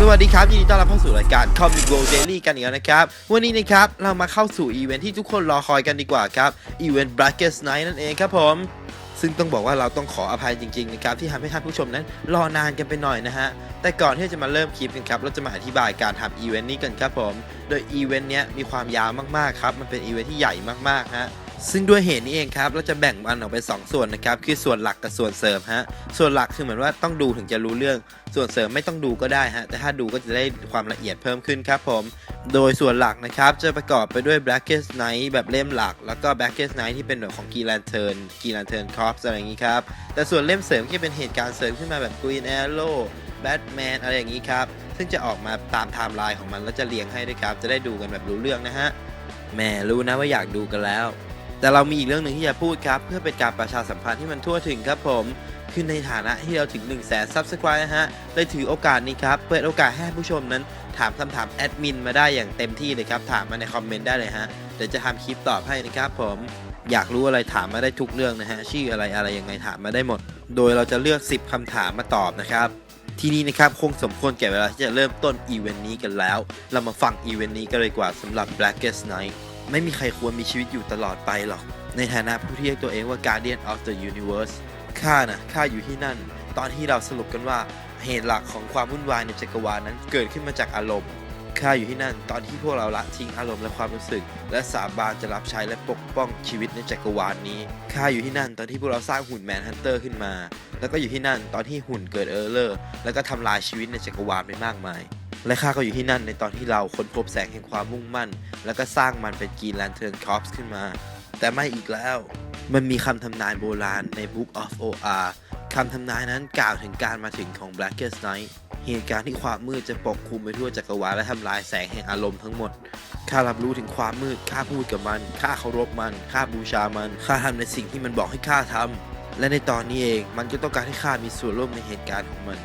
สวัสดีครับยินดีต้อนรับเข้าสู่รายการ Comic World Daily กันอีกแล้วนะครับ วันนี้นะครับ เรามาเข้าสู่อีเวนท์ที่ทุกคนรอคอยกันดีกว่าครับอีเวนต์ Blackest Night นั่นเองครับผม ซึ่งต้องบอกว่าเราต้องขออภัยจริงๆนะครับที่ทำให้ท่านผู้ชมนั้น รอนานกันไปหน่อยนะฮะ แต่ก่อนที่จะมาเริ่มคลิปกันครับเราจะมาอธิบายการทำอีเวนต์นี้กันครับผม โดยอีเวนต์เนี้ยมีความยาวมากๆครับมันเป็นอีเวนต์ที่ใหญ่มากๆฮะ ซึ่งด้วยเหตุนี้เองครับเราจะแบ่งมันออกเป็นสองส่วนนะครับคือส่วนหลักกับส่วนเสริมฮะส่วนหลักคือเหมือนว่าต้องดูถึงจะรู้เรื่อง ส่วนเสริมไม่ต้องดูก็ได้ฮะแต่ถ้าดูก็จะได้ความละเอียดเพิ่มขึ้นครับผม โดยส่วนหลักนะครับจะประกอบไปด้วย Blackest Night แบบเล่มหลัก แล้วก็ Blackest Night ที่เป็นแบบของ Green Lantern Green Lantern Corps อะไรอย่างนี้ครับแต่ส่วนเล่มเสริมที่เป็นเหตุการณ์เสริมขึ้นมาแบบ Green Arrow Batman อะไรอย่างนี้ครับ ซึ่งจะออกมาตามไทม์ไลน์ของมันแล้วจะเรียงให้ด้วยครับ จะได้ดูกันแบบรู้เรื่องนะฮะแหมรู้นะว่าอยากดูกันแล้ว แต่เรามีอีกเรื่องหนึ่งที่จะพูดครับ เพื่อเป็นการประชาสัมพันธ์ที่มันทั่วถึงครับผมคือในฐานะที่เราถึง 1 0 0 0 0แสนซับสไครต์นะฮะเลยถือโอกาสนี้ครับ เปิดโอกาสให้ผู้ชมนั้น ถามคำถามแอดมินมาได้อย่างเต็มที่เลยครับ ถามมาในคอมเมนต์ได้เลยฮะ เดี๋ยวจะทำคลิปตอบให้นะครับผมอยากรู้อะไรถามมาได้ทุกเรื่องนะฮะ ชื่ออะไรอะไรยังไงถามมาได้หมด โดยเราจะเลือก 10คำถามมาตอบนะครับ ทีนี้นะครับคงสมควรแก่เวลาที่จะเริ่มต้นอีเวนต์นี้กันแล้ว เรามาฟังอีเวนต์นี้กันเลยกว่าสำหรับ Blackest Night ไม่มีใครควรมีชีวิตอยู่ตลอดไปหรอก ในฐานะผู้ที่เรียกตัวเองว่า Guardian of the Universe ข้านะข้าอยู่ที่นั่น ตอนที่เราสรุปกันว่าเหตุหลักของความวุ่นวายในจักรวาลนั้นเกิดขึ้นมาจากอารมณ์ข้าอยู่ที่นั่น ตอนที่พวกเราละทิ้งอารมณ์และความรู้สึก และสาบานจะรับใช้และปกป้องชีวิตในจักรวาลนี้ข้าอยู่ที่นั่น ตอนที่พวกเราสร้างหุ่นแมนฮันเตอร์ขึ้นมา แล้วก็อยู่ที่นั่นตอนที่หุ่นเกิดเออร์เลอร์ แล้วก็ทำลายชีวิตในจักรวาลไปมากมาย และข้าก็อยู่ที่นั่นในตอนที่เราค้นพบแสงแห่งความมุ่งมั่น แล้วก็สร้างมันเป็นกีแลนเทิร์นคอปส์ขึ้นมา แต่ไม่อีกแล้ว มันมีคำทำนายโบราณใน Book of OR คำทำนายนั้นกล่าวถึงการมาถึงของ Blackest Night เหตุการณ์ที่ความมืดจะปกคลุมไปทั่วจักรวาลและทำลายแสงแห่งอารมณ์ทั้งหมด ข้ารับรู้ถึงความมืด ข้าพูดกับมัน ข้าเคารพมัน ข้าบูชามัน ข้าทำในสิ่งที่มันบอกให้ข้าทำ และในตอนนี้เองมันก็ต้องการให้ข้ามีส่วนร่วมในเหตุการณ์ของมัน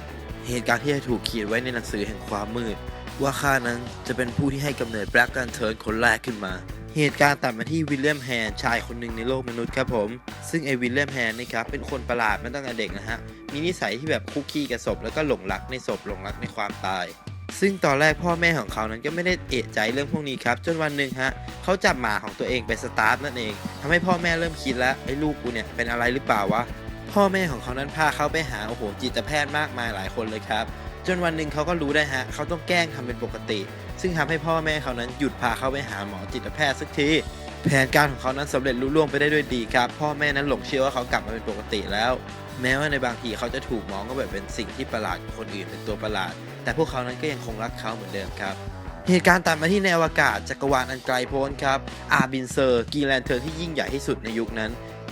เหตุการณ์ที่ถูกเขียนไว้ในหนังสือแห่งความมืด ว่าข้านั้นจะเป็นผู้ที่ให้กำเนิดแบล็กกันเทิร์นคนแรกขึ้นมา เหตุการณ์ตัดมาที่วิลเลียมแฮนชายคนหนึ่งในโลกมนุษย์ครับผม ซึ่งไอ้วิลเลียมแฮนนี่ครับเป็นคนประหลาดมาตั้งแต่เด็กนะฮะ มีนิสัยที่แบบคุกคีกับศพแล้วก็หลงรักในศพหลงรักในความตายซึ่งตอนแรกพ่อแม่ของเขานั้นก็ไม่ได้เอะใจเรื่องพวกนี้ครับ จนวันหนึ่งฮะเขาจับหมาของตัวเองไปสตาร์ทนั่นเองทำให้พ่อแม่เริ่มคิดแล้วไอ้ลูกกูเนี่ยเป็นอะไรหรือเปล่าวะ พ่อแม่ของเขานั้นพาเขาไปหาโอ้โหจิตแพทย์มากมายหลายคนเลยครับ จนวันหนึ่งเขาก็รู้ได้ฮะเขาต้องแกล้งทำเป็นปกติ ซึ่งทำให้พ่อแม่เขานั้นหยุดพาเขาไปหาหมอจิตแพทย์สักทีแผนการของเขานั้นสำเร็จลุล่วงไปได้ด้วยดีครับ พ่อแม่นั้นหลงเชื่อว่าเขากลับมาเป็นปกติแล้ว แม้ว่าในบางทีเขาจะถูกมองก็แบบเป็นสิ่งที่ประหลาดคนอื่นเป็นตัวประหลาด แต่พวกเขานั้นก็ยังคงรักเขาเหมือนเดิมครับเหตุการณ์ตัดมาที่ในอวกาศจักรวาลอันไกลโพ้นครับอาบินเซอร์กีแลนเทอร์ที่ยิ่งใหญ่ที่สุดในยุคนั้น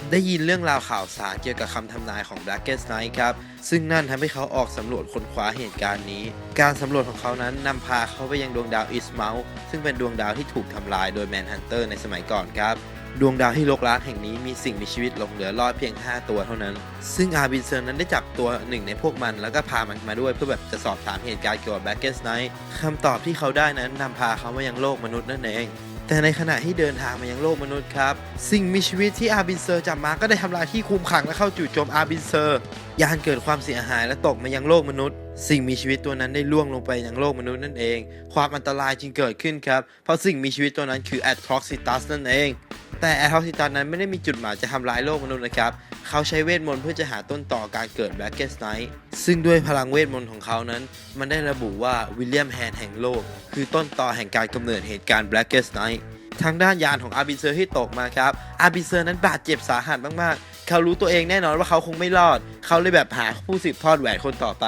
ได้ยินเรื่องราวข่าวสารเกี่ยวกับคำทำนายของ Blackest Night ครับ ซึ่งนั่นทำให้เขาออกสำรวจค้นคว้าเหตุการณ์นี้ การสำรวจของเขานั้นนำพาเขาไปยังดวงดาวอิสมาลซึ่งเป็นดวงดาวที่ถูกทำลายโดยแมนฮันเตอร์ในสมัยก่อนครับ ดวงดาวที่รกร้างแห่งนี้มีสิ่งมีชีวิตหลงเหลือรอดเพียง 5 ตัวเท่านั้น ซึ่งอาบินเซอร์นั้นได้จับตัวหนึ่งในพวกมัน แล้วก็พามันมาด้วยเพื่อแบบจะสอบถามเหตุการณ์เกี่ยวกับ Blackest Night คำตอบที่เขาได้นั้นนำพาเขามายังโลกมนุษย์นั่นเอง แต่ในขณะที่เดินทางมายังโลกมนุษย์ครับ สิ่งมีชีวิตที่อาบินเซอร์จับมาก็ได้ทำลายที่คุมขังและเข้าจู่โจมอาบินเซอร์ยานเกิดความเสียหายและตกมายังโลกมนุษย์ สิ่งมีชีวิตตัวนั้นได้ล่วงลงไปยังโลกมนุษย์นั่นเอง ความอันตรายจึงเกิดขึ้นครับ เพราะสิ่งมีชีวิตตัวนั้นคือแอตทรอกซิตัสนั่นเอง แต่แอตทรอกซิตัสนั้นไม่ได้มีจุดหมายจะทำลายโลกมนุษย์นะครับ เขาใช้เวทมนต์เพื่อจะหาต้นต่อการเกิด Blackest Night ซึ่งด้วยพลังเวทมนต์ของเขานั้น มันได้ระบุว่าวิลเลียมแฮนแห่งโลก คือต้นต่อแห่งการกำเนิดเหตุการณ์ Blackest Night ทางด้านยานของอาบิเซอร์ที่ตกมาครับอาบิเซอร์นั้นบาดเจ็บสาหัสมากๆ เขารู้ตัวเองแน่นอนว่าเขาคงไม่รอด เขาเลยแบบหาผู้สืบทอดแหวนคนต่อไป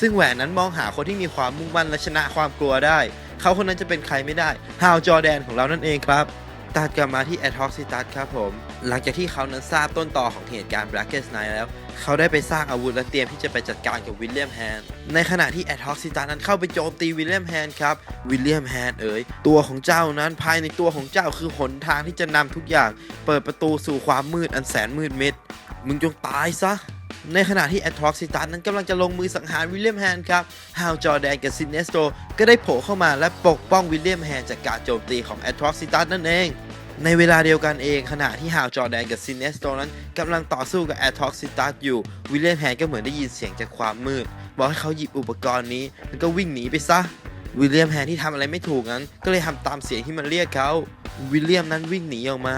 ซึ่งแหวนนั้นมองหาคนที่มีความมุ่งมั่นและชนะความกลัวได้ เขาคนนั้นจะเป็นใครไม่ได้ฮาวจอแดนของเรานั่นเองครับตัดกลับมาที่แอท o อกซิตัสครับผม หลังจากที่เขานั้นทราบต้นต่อของเหตุการณ์ Blackest Night แล้ว เขาได้ไปสร้างอาวุธและเตรียมที่จะไปจัดการกับวิลเลียมแฮนในขณะที่แอท o อกซิตัสนั้นเข้าไปโจมตีวิลเลียมแฮนครับ วิลเลียมแฮนเอ๋ยตัวของเจ้านั้นภายในตัวของเจ้าคือหนทางที่จะนำทุกอย่าง เปิดประตูสู่ความมืดอันแสนมืดมิด มึงจงตายซะในขณะที่แอท o อกซิตัสนั้นกำลังจะลงมือสังหารวิลเลียมแฮนครับ ฮาวจอแดนกับซินเนสโตก็ได้โผล่เข้ามาและปกป้องวิลเลียมแฮนจากการโจมตีของแอท o อกซิตัสนั่นเอง ในเวลาเดียวกันเองขณะที่ฮาวจอแดนกับซินเนสโตนั้นกำลังต่อสู้กับแอท o อกซิตัสอยู่วิลเลียมแฮนก็เหมือนได้ยินเสียงจากความมืด บอกให้เขาหยิบอุปกรณ์นี้แล้วก็วิ่งหนีไปซะวิลเลียมแฮนที่ทำอะไรไม่ถูกนั้น ก็เลยทำตามเสียงที่มันเรียกเขาวิลเลียมนั้นวิ่งหนีออกมา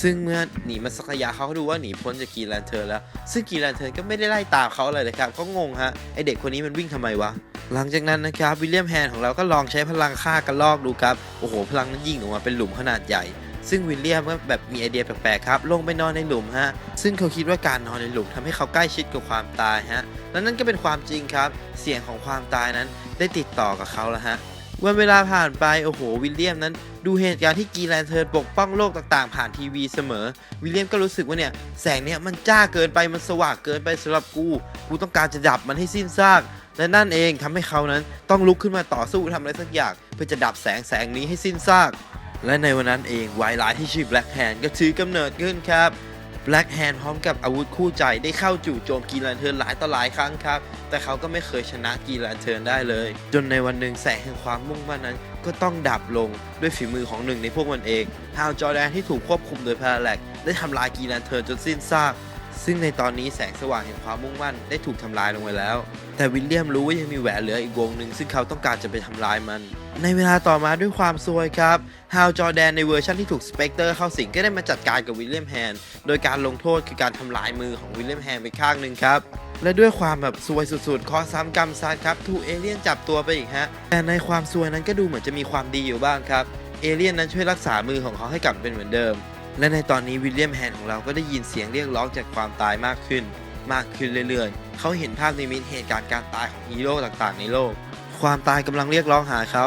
ซึ่งเมื่อหนีมาสักระยะเขาก็ดูว่าหนีพ้นจากกีแลนเทิร์แล้ว ซึ่งกีแลนเทิร์ก็ไม่ได้ไล่ตามเขาอะไรเลยครับเขางงฮะไอเด็กคนนี้มันวิ่งทำไมวะหลังจากนั้นนะครับวิลเลียมแฮนของเราก็ลองใช้พลังฆ่ากระลอกดูครับโอ้โหพลังนั้นยิงออกมาเป็นหลุมขนาดใหญ่ ซึ่งวิลเลียมก็แบบมีไอเดียแปลกๆครับ ลงไปนอนในหลุมฮะ ซึ่งเขาคิดว่าการนอนในหลุมทำให้เขาใกล้ชิดกับความตายฮะ และนั่นก็เป็นความจริงครับ เสียงของความตายนั้นได้ติดต่อกับเขาแล้วฮะ วันเวลาผ่านไป โอ้โห วิลเลียมนั้น ดูเหตุการณ์ที่กีแลนเทิร์นปกป้องโลกต่างๆ ผ่านทีวีเสมอ วิลเลียมก็รู้สึกว่าเนี่ย แสงเนี่ยมันจ้าเกินไป มันสว่างเกินไปสำหรับกู กูต้องการจะดับมันให้สิ้นซากและนั่นเองทำให้เขานั้นต้องลุกขึ้นมาต่อสู้ทำอะไรสักอย่าง เพื่อจะดับแสงแสงนี้ให้สิ้นซาก และในวันนั้นเองวายร้ายที่ชื่อ Black Hand ก็ถือกำเนิดขึ้นครับ Black Hand พร้อมกับอาวุธคู่ใจได้เข้าจู่โจมกีแลนเทิร์นหลายต่อหลายครั้งครับ แต่เขาก็ไม่เคยชนะกีแลนเทิร์นได้เลย จนในวันหนึ่งแสงแห่งความมุ่งมั่นนั้นก็ต้องดับลงด้วยฝีมือของหนึ่งในพวกมันเองฮาวจอแดนที่ถูกควบคุมโดยพาราแลกได้ทำลายกีแลนเทิร์นจนสิ้นซากซึ่งในตอนนี้แสงสว่างแห่งความมุ่งมั่นได้ถูกทำลายลงไปแล้ว แต่วิลเลียมรู้ว่ายังมีแหวนเหลืออีกวงหนึ่งซึ่งเขาต้องการจะไปทำลายมัน ในเวลาต่อมาด้วยความซวยครับฮาวจอแดนในเวอร์ชันที่ถูกสเปกเตอร์เข้าสิงก็ได้มาจัดการกับวิลเลียมแฮนโดยการลงโทษคือการทำลายมือของวิลเลียมแฮนไปข้างหนึ่งครับและด้วยความแบบซวยสุดๆข้อซ้ำกรรมซัดครับถูกเอเลี่ยนจับตัวไปอีกฮะ แต่ในความซวยนั้นก็ดูเหมือนจะมีความดีอยู่บ้างครับ เอเลี่ยนนั้นช่วยรักษามือของเขาให้กลับเป็นเหมือนเดิม และในตอนนี้วิลเลียมแฮนของเราก็ได้ยินเสียงเรียกร้องจากความตายมากขึ้น มากขึ้นเรื่อยๆ เขาเห็นภาพในมิตเหตุการณ์การตายของฮีโร่ต่างๆ ในโลก ความตายกำลังเรียกร้องหาเขา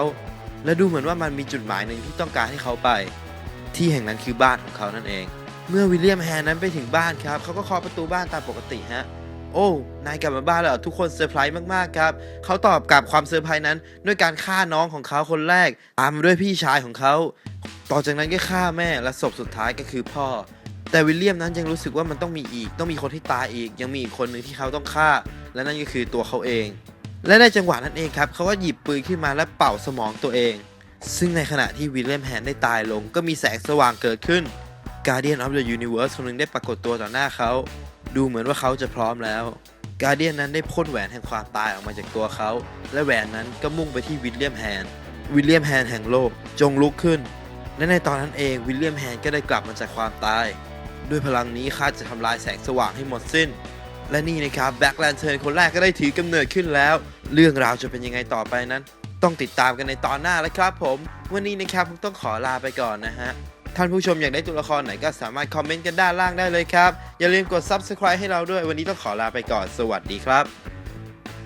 และดูเหมือนว่ามันมีจุดหมายหนึ่งที่ต้องการให้เขาไป ที่แห่งนั้นคือบ้านของเขานั่นเอง เมื่อวิลเลียมแฮนนั้นไปถึงบ้านครับ เขาก็เคาะประตูบ้านตามปกติฮะ โอ้ นายกลับมาบ้านแล้วทุกคนเซอร์ไพรส์มากๆครับ เขาตอบกลับความเซอร์ไพรส์นั้น ด้วยการฆ่าน้องของเขาคนแรก ตามด้วยพี่ชายของเขา ต่อจากนั้นก็ฆ่าแม่และศพสุดท้ายก็คือพ่อ แต่วิลเลียมนั้นยังรู้สึกว่ามันต้องมีอีก ต้องมีคนที่ตายอีก ยังมีอีกคนหนึ่งที่เขาต้องฆ่า และนั่นก็คือตัวเขาเอง และในจังหวะนั้นเองครับเขาก็หยิบปืนขึ้นมาและเป่าสมองตัวเอง ซึ่งในขณะที่วิลเลียมแฮนได้ตายลง ก็มีแสงสว่างเกิดขึ้น Guardian of the Universe คนหนึ่งได้ปรากฏตัวต่อหน้าเขา ดูเหมือนว่าเขาจะพร้อมแล้ว Guardian นั้นได้พ่นแหวนแห่งความตายออกมาจากตัวเขา และแหวนนั้นก็มุ่งไปที่วิลเลียมแฮน วิลเลียมแฮนแห่งโลกจงลุกขึ้น และในตอนนั้นเองวิลเลียมแฮนก็ได้กลับมาจากความตาย ด้วยพลังนี้ข้าจะทำลายแสงสว่างให้หมดสิ้น และนี่นะครับแบ็กแลนเทิร์นคนแรกก็ได้ถือกำเนิดขึ้นแล้ว เรื่องราวจะเป็นยังไงต่อไปนั้น ต้องติดตามกันในตอนหน้าแล้วครับผม วันนี้นะครับผมต้องขอลาไปก่อนนะฮะท่านผู้ชมอยากได้ตัวละครไหนก็สามารถคอมเมนต์กันด้านล่างได้เลยครับ อย่าลืมกด Subscribe ให้เราด้วย วันนี้ต้องขอลาไปก่อน สวัสดีครับ